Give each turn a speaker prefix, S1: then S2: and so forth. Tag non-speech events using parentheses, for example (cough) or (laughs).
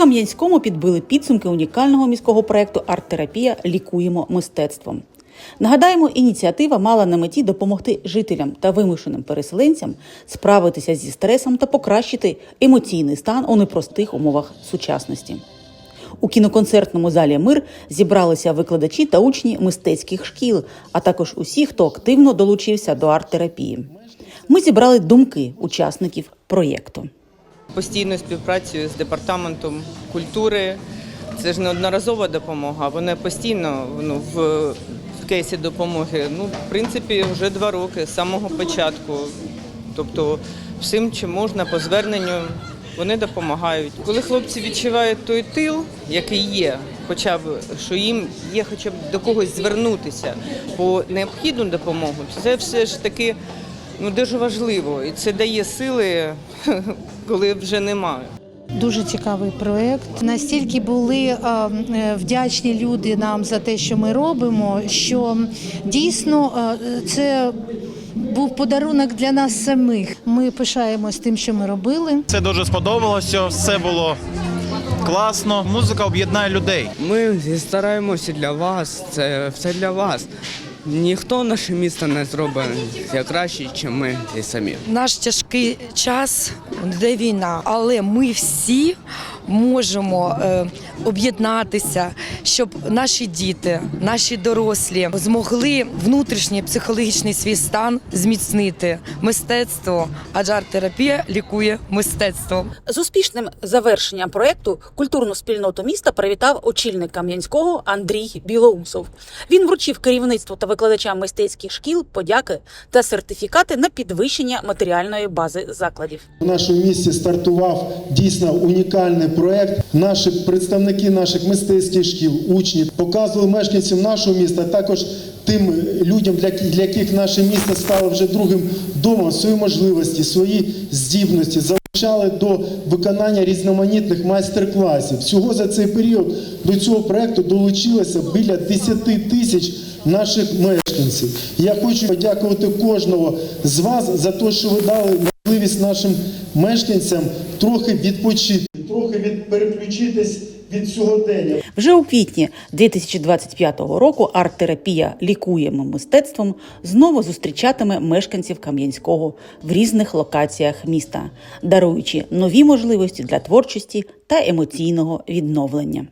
S1: Кам'янському підбили підсумки унікального міського проекту Арт-терапія Лікуємо мистецтвом. Нагадаємо, ініціатива мала на меті допомогти жителям та вимушеним переселенцям справитися зі стресом та покращити емоційний стан у непростих умовах сучасності. У кіноконцертному залі Мир зібралися викладачі та учні мистецьких шкіл, а також усі, хто активно долучився до арт-терапії. Ми зібрали думки учасників проєкту.
S2: Постійно співпрацюю з департаментом культури. Це ж не одноразова допомога, вона постійно ну, в кейсі допомоги. Ну, в принципі, вже два роки з самого початку. Тобто, всім, чим можна по зверненню, вони допомагають. Коли хлопці відчувають той тил, який є, хоча б що їм є хоча б до когось звернутися по необхідну допомогу, це все ж таки ну, дуже важливо. І це дає сили, (laughs) коли вже немає.
S3: Дуже цікавий проект. Настільки були е, е, вдячні люди нам за те, що ми робимо, що дійсно е, це був подарунок для нас самих. Ми пишаємось тим, що ми робили.
S4: Це дуже сподобалося, все було класно. Музика об'єднає людей.
S5: Ми стараємося для вас, це все для вас. Ніхто наше місто не зробить як краще, ніж ми і самі.
S6: наш тяжкий час, де війна, але ми всі можемо е, об'єднатися, щоб наші діти, наші дорослі змогли внутрішній психологічний свій стан зміцнити. Мистецтво, адже арт-терапія лікує мистецтво.
S1: З успішним завершенням проекту культурну спільноту міста привітав очільник Кам'янського Андрій Білоусов. Він вручив керівництву та викладачам мистецьких шкіл подяки та сертифікати на підвищення матеріальної бази закладів.
S7: У нашому місті стартував дійсно унікальний проект. Наші представники наших мистецьких шкіл, учні показували мешканцям нашого міста, також тим людям, для, для яких наше місто стало вже другим домом, свої можливості, свої здібності. Залучали до виконання різноманітних майстер-класів. Всього за цей період до цього проекту долучилося біля 10 тисяч наших мешканців. Я хочу подякувати кожного з вас за те, що ви дали можливість нашим мешканцям трохи відпочити, трохи від переключитись від сьогодення.
S1: Вже у квітні 2025 року арт-терапія Лікуємо мистецтвом знову зустрічатиме мешканців Кам'янського в різних локаціях міста, даруючи нові можливості для творчості та емоційного відновлення.